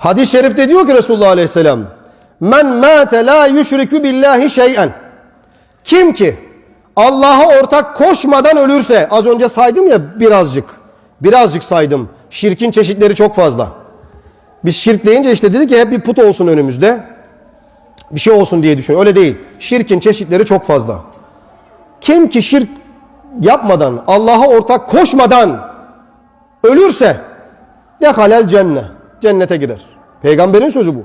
Hadis-i şerifte diyor ki Resulullah Aleyhisselam Men mâte la yüşrikü billahi şey'en Kim ki Allah'a ortak koşmadan ölürse az önce saydım ya birazcık birazcık saydım şirkin çeşitleri çok fazla. Biz şirk deyince işte dedik ki hep bir put olsun önümüzde. Bir şey olsun diye düşün. Öyle değil. Şirkin çeşitleri çok fazla. Kim ki şirk yapmadan, Allah'a ortak koşmadan ölürse dehalel cennet. Cennete girer. Peygamberin sözü bu.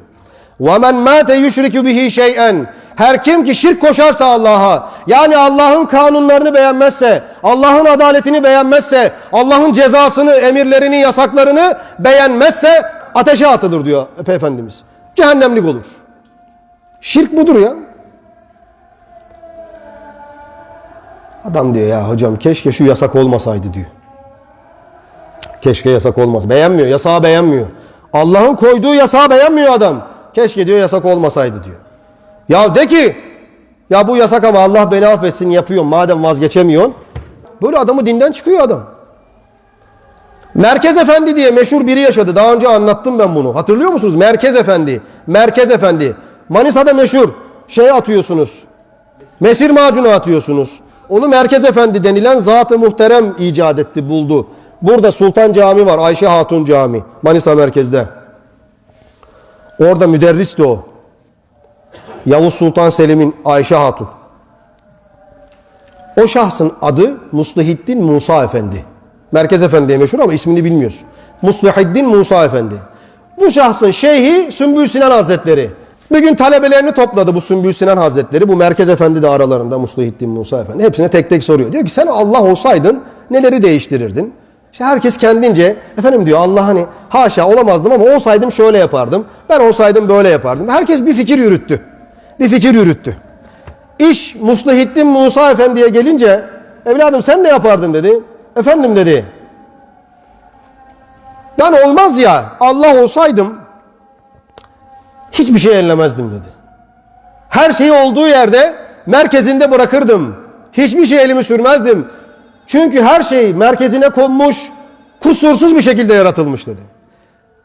وَمَنْ مَاتَ يُشْرِكُ بِهِ شَيْئًا Her kim ki şirk koşarsa Allah'a, yani Allah'ın kanunlarını beğenmezse, Allah'ın adaletini beğenmezse, Allah'ın cezasını, emirlerini, yasaklarını beğenmezse ateşe atılır diyor Efendimiz. Cehennemlik olur. Şirk budur ya. Adam diyor ya hocam keşke şu yasak olmasaydı diyor. Keşke yasak olmaz. Beğenmiyor. Yasağı beğenmiyor. Allah'ın koyduğu yasağı beğenmiyor adam. Keşke diyor yasak olmasaydı diyor. Ya de ki ya bu yasak ama Allah beni affetsin yapıyorum madem vazgeçemiyorsun. Böyle adamı dinden çıkıyor adam. Merkez Efendi diye meşhur biri yaşadı. Daha önce anlattım ben bunu. Hatırlıyor musunuz? Merkez Efendi. Merkez Efendi. Manisa'da meşhur. Şey atıyorsunuz. Mesir macunu atıyorsunuz. Onu Merkez Efendi denilen zat-ı muhterem icat etti, buldu. Burada Sultan Cami var. Ayşe Hatun Cami. Manisa merkezde. Orada müderristi o. Yavuz Sultan Selim'in Ayşe Hatun. O şahsın adı Muslihiddin Musa Efendi. Merkez Efendi'ye meşhur ama ismini bilmiyoruz. Muslihiddin Musa Efendi. Bu şahsın şeyhi Sümbül Sinan Hazretleri. Bir gün talebelerini topladı bu Sümbül Sinan Hazretleri. Bu Merkez Efendi de aralarında Muslihiddin Musa Efendi. Hepsine tek tek soruyor. Diyor ki sen Allah olsaydın neleri değiştirirdin? İşte herkes kendince efendim diyor Allah hani haşa olamazdım ama olsaydım şöyle yapardım. Ben olsaydım böyle yapardım. Herkes bir fikir yürüttü. Bir fikir yürüttü. İş Muslihiddin Musa Efendi'ye gelince evladım sen ne yapardın dedi. Efendim dedi. Yani olmaz ya Allah olsaydım hiçbir şey ellemezdim dedi. Her şeyi olduğu yerde merkezinde bırakırdım. Hiçbir şey elimi sürmezdim. Çünkü her şey merkezine konmuş, kusursuz bir şekilde yaratılmış dedi.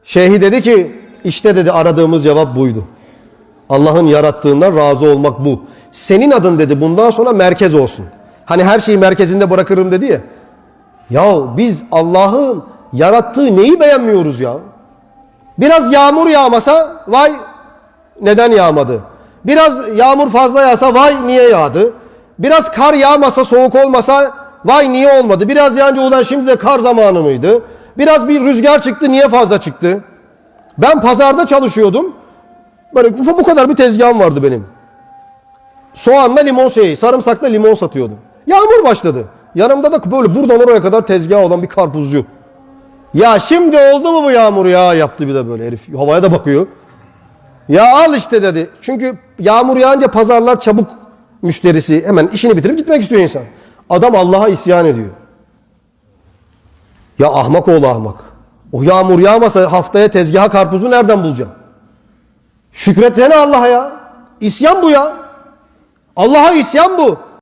Şeyhi dedi ki işte dedi aradığımız cevap buydu. Allah'ın yarattığından razı olmak bu. Senin adın dedi bundan sonra merkez olsun. Hani her şeyi merkezinde bırakırım dedi ya. Ya biz Allah'ın yarattığı neyi beğenmiyoruz ya? Biraz yağmur yağmasa vay neden yağmadı? Biraz yağmur fazla yağsa vay niye yağdı? Biraz kar yağmasa soğuk olmasa vay niye olmadı? Biraz yağınca ulan şimdi de kar zamanı mıydı? Biraz bir rüzgar çıktı niye fazla çıktı? Ben pazarda çalışıyordum. Böyle bu kadar bir tezgahım vardı benim. Soğanla limon şeyi, sarımsakla limon satıyordum. Yağmur başladı. Yanımda da böyle buradan oraya kadar tezgah olan bir karpuzcu. Ya şimdi oldu mu bu yağmur ya yaptı bir de böyle herif. Havaya da bakıyor. Ya al işte dedi. Çünkü yağmur yağınca pazarlar çabuk müşterisi hemen işini bitirip gitmek istiyor insan. Adam Allah'a isyan ediyor. Ya ahmak oğlu ahmak. O yağmur yağmasa haftaya tezgaha karpuzu nereden bulacağım? Şükretsene Allah'a ya. İsyan bu ya. Allah'a isyan bu.